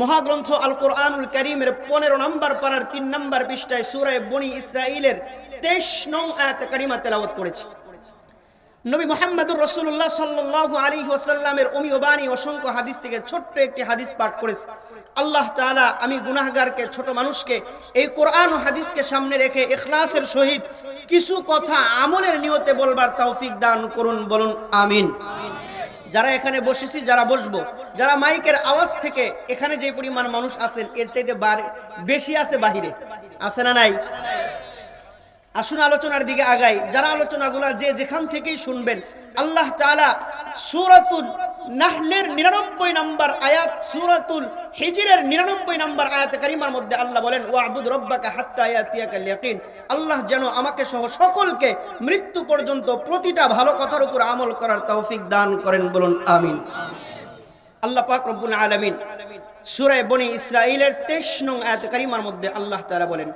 মহাগ্রন্থ আল কোরআনুল করিমের পনেরো নম্বর পাড়ার তিন নম্বর পৃষ্ঠায় সুরায় বনি ইসরাইলের তেইশ নং আয়াত কারিমা তেলাওয়াত করেছি। নবী মোহাম্মদুর রসুল্লাহ সাল্লাহ আলী ওসাল্লামের অমীয় বাণী অসংখ্য হাদিস থেকে ছোট্ট একটি হাদিস পাঠ করেছে। আল্লাহ তাআলা আমি গুনাহগারকে, ছোট মানুষকে এই কোরআন ও হাদিসকে সামনে রেখে এখলাসের সহিত কিছু কথা আমলের নিয়তে বলবার তৌফিক দান করুন, বলুন, আমিন। যারা এখানে বসেছি, যারা বসবো, যারা মাইকের আওয়াজ থেকে এখানে যে পরিমাণ মানুষ আছেন, এর চাইতে বেশি আছে বাহিরে। আছে না নাই? আসুন আলোচনার দিকে আগাই। যারা আলোচনাগুলো যে যেখান থেকেই শুনবেন, আল্লাহ তাআলা সূরাতুল নাহলের 99 নম্বর আয়াত, সূরাতুল হিজরের 99 নম্বর আয়াত কারিমার মধ্যে আল্লাহ বলেন, ওয়াবুদ রাব্বাকা হাত্তা ইয়াকিন। আল্লাহ যেন আমাকে সহ সকলকে মৃত্যু পর্যন্ত প্রতিটা ভালো কথার উপর আমল করার তৌফিক দান করেন বলুন, আমিন। আল্লাহ পাক রব্বুল আলামিন সূরা বনি ইসরাঈলের 23 নং আয়াত কারিমার মধ্যে আল্লাহ তাআলা বলেন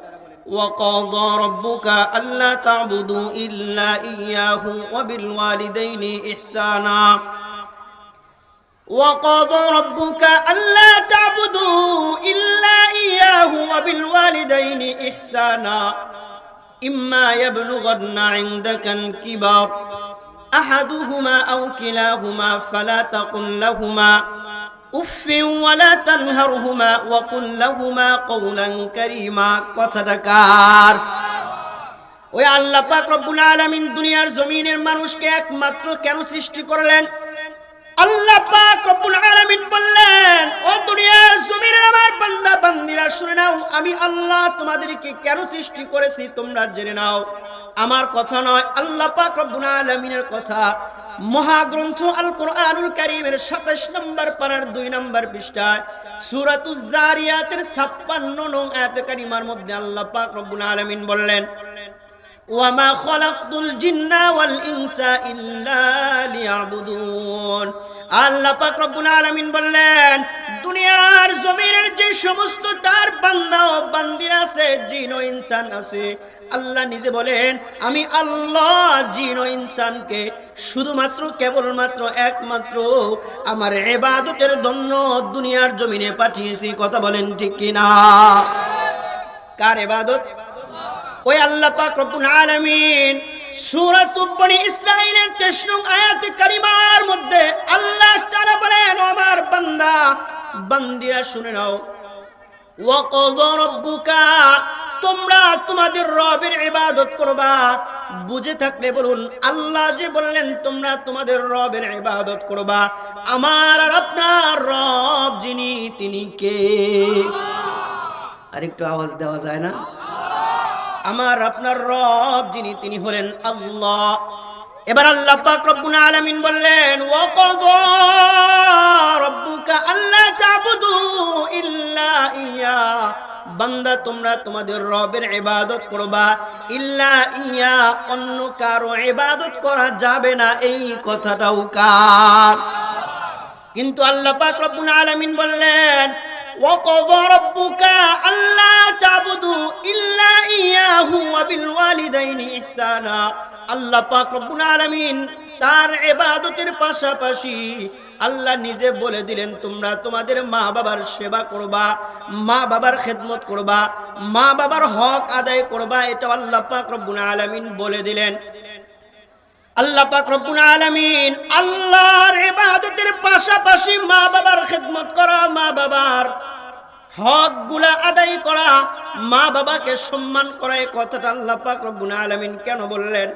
وقضى ربك ألا تعبدوا إلا إياه وبالوالدين إحسانا. وقضى ربك ألا تعبدوا إلا إياه وبالوالدين إحسانا. إما يبلغن عندك الكبر أحدهما أو كلاهما فلا تقل لهما. আমি আল্লাহ তোমাদেরকে কেন সৃষ্টি করেছি তোমরা জেনে নাও। আমার কথা নয়, আল্লাহ পাক রব্বুল আলমিনের কথা। মহাগ্রন্থ আল কোরআনুল কারীমের 27 নম্বর পারার 2 নম্বর পৃষ্ঠায় সূরাতুজ জারিয়াতের 56 নং আয়াত কারিমার মধ্যে আল্লাহ পাক রব্বুল আলামিন বললেন, ওয়ামা খলাকতুল জিন্না ওয়াল ইনসা ইল্লা লিয়াবুদুন। আল্লাহ পাক রব্বুল আলামিন বললেন, দুনিয়ার জমিনের যে সমস্ত তার বান্দা ও বান্দিরা আছে, জিন ও ইনসান আছে, আল্লাহ নিজে বলেন, আমি আল্লাহ জিন ও ইনসানকে শুধুমাত্র, কেবলমাত্র একমাত্র আমার এবাদতের জন্য দুনিয়ার জমিনে পাঠিয়েছি, কথা বলেন ঠিক কিনা? কার এবাদত? ওই আল্লাহ পাক রব্বুল আলামিন সূরাত বনি ইসরাঈলের 23 নং আয়াত কারিমার মধ্যে আল্লাহ তাআলা বলেন আমার বান্দা, বান্দিরা শুনে নাও। ওয়াকাযা রাব্বুকা, তোমরা তোমাদের রবের ইবাদত করবা। বুঝে থাকলে বলুন, আল্লাহ যে বললেন, তোমরা তোমাদের রবের ইবাদত করবা। আমার আর আপনার রব যিনি, তিনি কে? আর একটু আওয়াজ দেওয়া যায় না? আমার আপনার রব যিনি, তিনি হলেন আল্লাহ। এবার আল্লাহ পাক রব্বুল আলামিন বললেন, ওয়াকাদা রব্বুকা আল্লা তা'বুদু ইল্লা ইয়া। বান্দা, তোমরা তোমাদের রবের ইবাদত করবা। ইল্লা ইয়া, অন্য কারও ইবাদত করা যাবে না। এই কথাটাও কার? কিন্তু আল্লাহ পাক রব্বুল আলামিন বললেন, ওয়াকাদা রাব্বুকা ইহসানা আল্লাহ পাক রব্বুল আলামিন তার ইবাদতের পাশাপাশি আল্লাহ নিজে বলে দিলেন, তোমরা তোমাদের মা বাবার সেবা করবা মা বাবার খেদমত করবা মা বাবার হক আদায় করবা। এটা আল্লাহ পাক রব্বুল আলামিন বলে দিলেন। আল্লাহ পাক রব্বুল আলামিন আল্লাহর ইবাদতের পাশাপাশি মা বাবার খেদমত করা মা বাবার হকগুলা আদায় করা, মা বাবাকে সম্মান করা, এই কথাটা আল্লাহ পাক রব্বুল আলামিন কেন বললেন?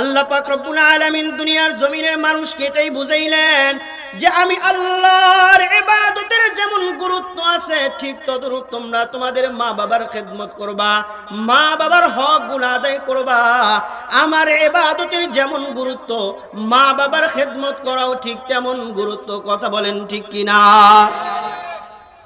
আল্লাহ পাক রব্বুল আলামিন দুনিয়ার জমিনের মানুষকে এটাই বুঝাইলেন যে আমি আল্লাহর ইবাদতের যেমন গুরুত্ব আছে, ঠিক তদরূপ তোমরা তোমাদের মা বাবার খেদমত করবা, মা বাবার হকগুলা আদায় করবা। আমার ইবাদতের যেমন গুরুত্ব, মা বাবার খেদমত করাও ঠিক তেমন গুরুত্ব, কথা বলেন ঠিক কিনা?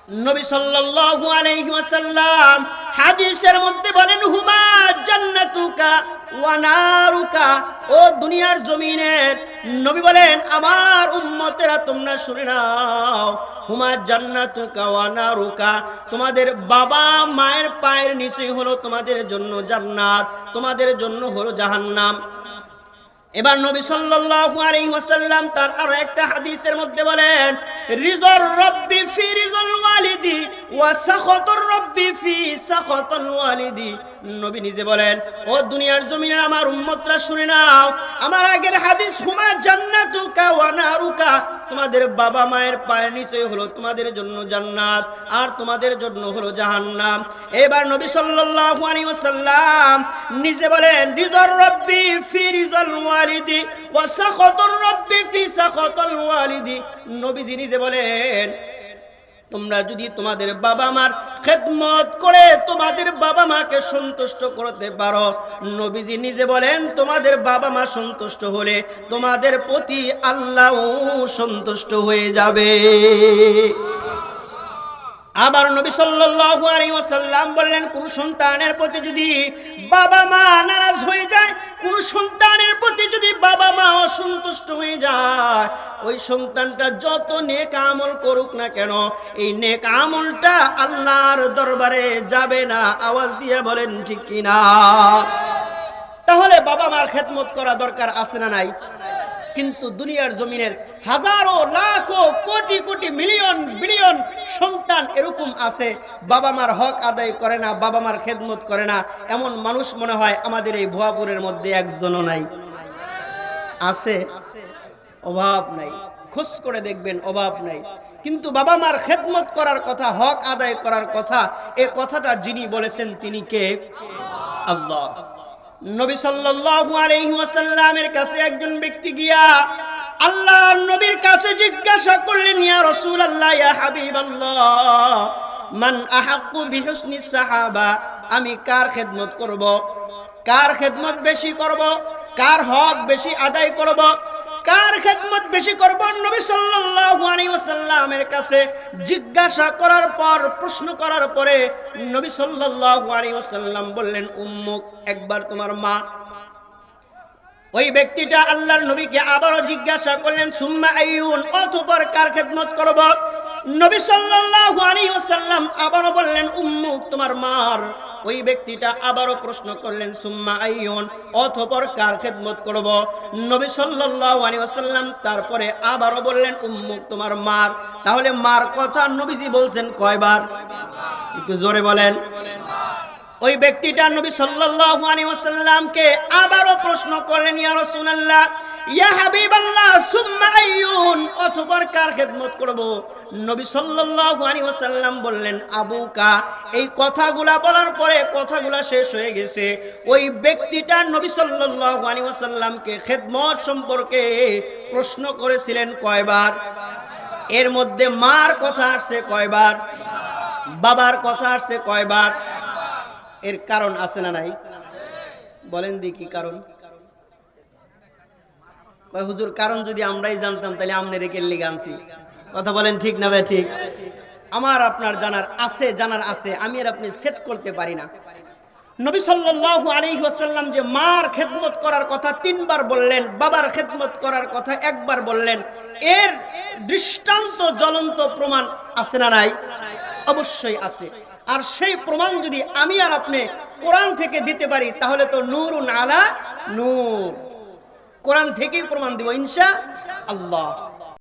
নবী সাল্লাল্লাহু আলাইহি ওয়াসাল্লাম হাদিসের মধ্যে বলেন, হুমা জান্নাতুকা ওয়া নারুকা। ও দুনিয়ার জমিনের নবী বলেন, আমার উম্মতেরা তোমরা শুনে নাও, হুমা জান্নাতুকা ওয়া নারুকা। তোমাদের বাবা মায়ের পায়ের নিচে হলো তোমাদের জন্য জান্নাত, তোমাদের জন্য হলো জাহান্নাম। এবার নবী সাল্লাল্লাহু আলাইহি ওয়াসাল্লাম তার আরও একটা হাদিসের মধ্যে বলেন, রিজর রব্বি ফি রিজল ওয়ালিদি ওয়া সাখাতুর রব্বি ফি সাখাতুল ওয়ালিদি। নবী নিজে বলেন, ও দুনিয়ার জমিনের আমার উম্মতরা শুনে নাও, আমার আগের হাদিস হুমা তোমাদের বাবা মায়ের পায়ের নিচে হলো তোমাদের জন্য জান্নাত, আর তোমাদের জন্য হলো জাহান্নাম। এবার নবী সাল্লাল্লাহু আলাইহি ওয়াসাল্লাম নিজে বলেন রিজর রব্বি ফি রিজাল ওয়ালিদি ওয়া সাখাতুর রব্বি ফি সাখাতুল ওয়ালিদি। নবীজি নিজে বলেন তোমরা যদি তোমাদের বাবা মার খেদমত করে তোমাদের বাবা মাকে সন্তুষ্ট করতে পারো, নবীজি নিজে বলেন, তোমাদের বাবা মা সন্তুষ্ট হলে তোমাদের প্রতি আল্লাহ সন্তুষ্ট হয়ে যাবে। আবার নবী সাল্লাল্লাহু আলাইহি ওয়াসাল্লাম বললেন, কোন সন্তানের প্রতি যদি বাবা মা নারাজ হয়ে যায় কোন সন্তানের প্রতি যদি বাবা মা অসন্তুষ্ট হয়ে যায়, ওই সন্তানটা যত নেক আমল করুক না কেন, এই নেক আমলটা আল্লাহর দরবারে যাবে না। আওয়াজ দিয়ে বলেন, ঠিক কিনা? তাহলে বাবা মার খেদমত করা দরকার আছে না নাই? কিন্তু দুনিয়ার জমিনের হাজারো, লাখো, কোটি কোটি, মিলিয়ন, বিলিয়ন সন্তান এরকম আছে। বাবা মার হক আদায় করে না, বাবা মার খেদমত করে না। এমন মানুষ মনে হয় আমাদের এই ভুয়াপুরের মধ্যে একজনও নাই। আছে? অভাব নাই। খোঁজ করে দেখবেন অভাব নাই। কিন্তু বাবা মার খেদমত করার কথা, হক আদায় করার কথা, এ কথাটা যিনি বলেছেন তিনি কে? আল্লাহ। নবী সাল্লাল্লাহু আলাইহি কাছে একজন ব্যক্তি গিয়া আল্লাহ নবীর কাছে জিজ্ঞাসা করলেন, ইয়া রাসূলুল্লাহ, ইয়া হাবিবাল্লাহ, মান আহাক্কু বিহুসনি সাহাবা? আমি কার খেদমত করব? কার খেদমত বেশি করব? কার হক বেশি আদায় করব? কার খেদমত বেশি করব নবী সাল্লাল্লাহু আলাইহি ওয়াসাল্লামের কাছে? জিজ্ঞাসা করার পর, প্রশ্ন করার পরে নবী সাল্লাল্লাহু আলাইহি ওয়াসাল্লাম বললেন, উম্মুক, একবার তোমার মা। ওই ব্যক্তিটা আল্লাহর নবীকে আবারও জিজ্ঞাসা করলেন, সুম্মা আইয়ুন, অতঃপর কার খেদমত করব? নবী সাল্লাল্লাহু আলাইহি ওয়াসাল্লাম আবারও বললেন, উম্মুক, তোমার মার। ওই ব্যক্তিটা আবারও প্রশ্ন করলেন, সুম্মা আইয়ুন? অতঃপর কার খেদমত করব? নবী সাল্লাল্লাহু আলাইহি ওয়াসাল্লাম তারপরে আবারও বললেন, উম্মুক তোমার মার। তাহলে মার কথা নবীজি বলছেন কয়বার? একটু জোরে বলেন। ওই ব্যক্তিটা নবী সাল্লাল্লাহু আলাইহি ওয়াসাল্লামকে আবারও প্রশ্ন করলেন, ইয়া রাসূলুল্লাহ বলার পরে শেষ হয়ে গেছে। খেদমত সম্পর্কে প্রশ্ন করেছিলেন কয়বার? এর মধ্যে মার কথা আসছে কয়বার? বাবার কথা আসছে কয়বার? এর কারণ আছে না নাই? বলেন দি কি কারণ। হুজুর, কারণ যদি আমরাই জানতাম, তাহলে আমনে রেখে লিগে আনছি? কথা বলেন ঠিক না ভাই ঠিক? আমার আপনার জানার আছে জানার আছে, আমি আর আপনি সেট করতে পারি না। নবী সাল্লাল্লাহু আলাইহি ওয়াসাল্লাম যে মার খেদমত করার কথা তিনবার বললেন, বাবার খেদমত করার কথা একবার বললেন, এর দৃষ্টান্ত জ্বলন্ত প্রমাণ আছে না নাই? অবশ্যই আছে। আর সেই প্রমাণ যদি আমি আর আপনি কোরআন থেকে দিতে পারি, তাহলে তো নূরুন আলা নূর। কোরআন থেকেই প্রমাণ দিব ইনশা আল্লাহ।